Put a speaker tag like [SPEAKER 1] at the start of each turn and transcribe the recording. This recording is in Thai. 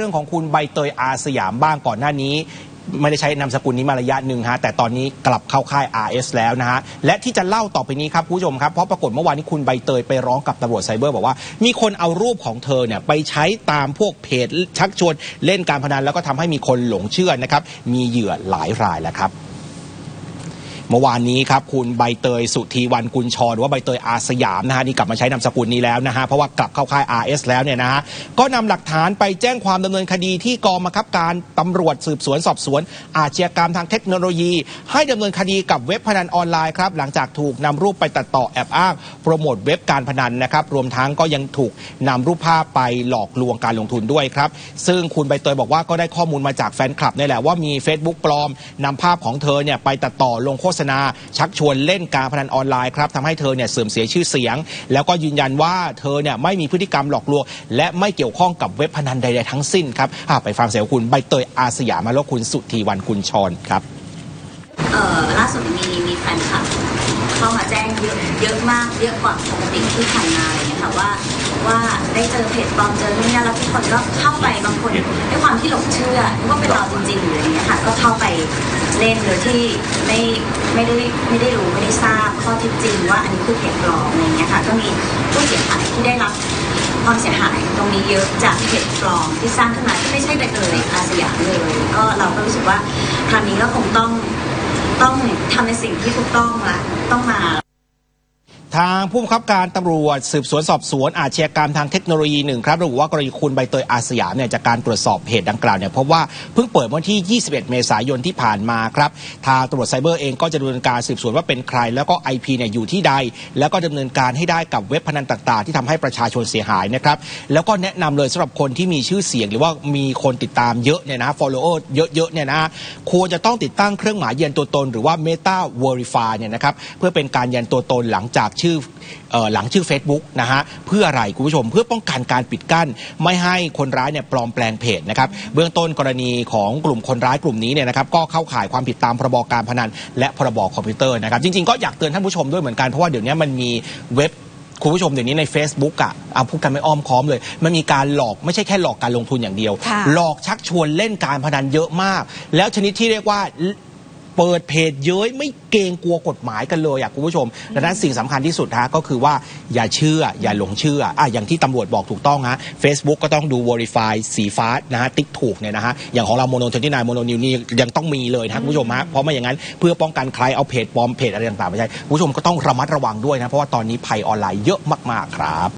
[SPEAKER 1] เรื่องของคุณใบเตยอาสยามบ้างก่อนหน้านี้ ไม่ได้ใช้นามสกุลนี้มาระยะหนึ่งฮะแต่ตอนนี้กลับเข้าค่าย RS แล้วนะฮะและที่จะเล่าต่อไปนี้ครับคุณผู้ชมครับเพราะปรากฏเมื่อวานนี้คุณใบเตยไปร้องกับตำรวจไซเบอร์บอกว่า มีคนเอารูปของเธอเนี่ยไปใช้ตามพวกเพจชักชวนเล่นการพนันแล้วก็ทำให้มีคนหลงเชื่อนะครับมีเหยื่อหลายรายแล้วครับ เมื่อวานนี้ครับคุณใบเตยสุธีวันกุลชรหรือว่าใบเตยอาสยามนะฮะนี่กลับมาใช้นามสกุลนี้แล้วนะฮะเพราะว่ากลับเข้าค่าย RS แล้วเนี่ยนะฮะก็นำหลักฐานไปแจ้งความดำเนินคดีที่กองบังคับการตำรวจสืบสวนสอบสวน อาชญากรรมทางเทคโนโลยี ให้ดำเนินคดีกับเว็บพนันออนไลน์ครับหลังจากถูกนำรูปไปตัดต่อแอบอ้างโปรโมทเว็บการพนันนะครับรวมทั้งก็ยังถูกนำรูปภาพไปหลอกลวงการลงทุนด้วยครับซึ่งคุณใบเตยบอกว่าก็ได้ข้อมูลมาจากแฟนคลับนี่แหละว่ามี Facebook ปลอมนำภาพของเธอเนี่ยไปตัดต่อลงโฆษณา ชักชวนเล่นการพนันออนไลน์ครับทำให้เธอเนี่ยเสื่อมเสียชื่อเสียง แล้วก็ยืนยันว่าเธอเนี่ยไม่มีพฤติกรรมหลอกลวงและไม่เกี่ยวข้องกับเว็บพนันใดๆทั้งสิ้นครับไปฟังเสียงคุณใบเตยอาสยามมาแล้วคุณสุธีวันคุณชรครับ
[SPEAKER 2] เออล่าสุดมีมีแฟนคลับ เข้ามาแจ้งเยอะเยอะมากเยอะกว่าปกติที่ผ่านมาอะไรอย่างเงี้ยค่ะว่าว่าได้เจอเพจปลอมเจอเนี่นะแล้วทุกคนก็เข้าไปบางคนด้วยความที่หลงเชื่อว่าเป็นเราจริงๆหรืออะไรเงี้ยค่ะก็เข้าไปเล่นโดยที่ไม่ไม่ได้ไม่ได้รู้ไม่ได้ทราบข้อเท็จจริง ว่าอันนี้คือเพจปลอมอะไรเงี้ยค่ะก็มีผู้เสียหายที่ได้รับความเสียหายตรงนี้เยอะจากเพจปลอมที่สร้างขึ้นมาที่ไม่ใช่ใบเตยอาสยามเลยก็เราก็รู้สึกว่าคราวนี้ก็คงต้อง ต้องทำในสิ่งที่ถูกต้องละต้องมา
[SPEAKER 1] ทางผู้บังคับการตำรวจสืบสวนสอบสวนอาชญากรรมทางเทคโนโลยีหนึ่งครับระบุว่ากรณีคุณใบเตยอาสยามเนี่ยจากการตรวจสอบเพจดังกล่าวเนี่ยพบว่าเพิ่งเปิดวันที่ 21 เมษายนที่ผ่านมาครับทางตำรวจไซเบอร์เองก็จะดำเนินการสืบสวนว่าเป็นใคร แล้วก็ IP เนี่ยอยู่ที่ใด แล้วก็ดำเนินการให้ได้กับเว็บพนันต่าง ๆ ที่ทำให้ประชาชนเสียหายนะครับแล้วก็แนะนำเลยสำหรับคนที่มีชื่อเสียง หรือว่ามีคนติดตามเยอะเนี่ยนะ follower เยอะๆเนี่ยนะควรจะต้องติดตั้งเครื่องหมายยืนตัวตน หรือว่า Meta Verify เนี่ยนะครับเพื่อเป็นการยืนตัวตนหลังจากชื่อเอ่อหลังชื่อ Facebook นะฮะเพื่ออะไรคุณผู้ชมเพื่อป้องกันการปิดกั้น ไม่ให้คนร้ายเนี่ยปลอมแปลงเพจนะครับเบื้องต้นกรณีของกลุ่มคนร้ายกลุ่มนี้เนี่ยนะครับก็เข้าข่ายความผิดตามพรบการพนัน และพรบคอมพิวเตอร์นะครับจริงๆก็อยากเตือนท่านผู้ชมด้วยเหมือนกันเพราะว่าเดี๋ยวนี้มันมีเว็บคุณผู้ชมเดี๋ยวนี้ใน Facebook อะเอาพูดกันไม่อ้อมค้อมเลย มันมีการหลอกไม่ใช่แค่หลอกการลงทุนอย่างเดียว
[SPEAKER 3] ค่ะ
[SPEAKER 1] หลอกชักชวนเล่นการพนันเยอะมาก แล้วชนิดที่เรียกว่า เปิดเพจเย้ยไม่เกรงกลัวกฎหมายกันเลยอะคุณผู้ชมดังนั้นสิ่งสำคัญที่สุดฮะก็คือว่าอย่าเชื่ออย่าหลงเชื่ออะอย่างที่ตำรวจบอกถูกต้องฮะ Facebook ก็ต้องดู Verify สีฟ้านะฮะติ๊กถูกเนี่ยนะฮะอย่างของเราโมโนเทนที่นายโมโนนิวนี่ยังต้องมีเลยนะคุณผู้ชมฮะเพราะไม่อย่างนั้นเพื่อป้องกันใครเอาเพจปลอมเพจอะไรต่างๆไม่ใช่คุณผู้ชมก็ต้องระมัดระวังด้วยนะเพราะว่าตอนนี้ภัยออนไลน์เยอะมากๆครับ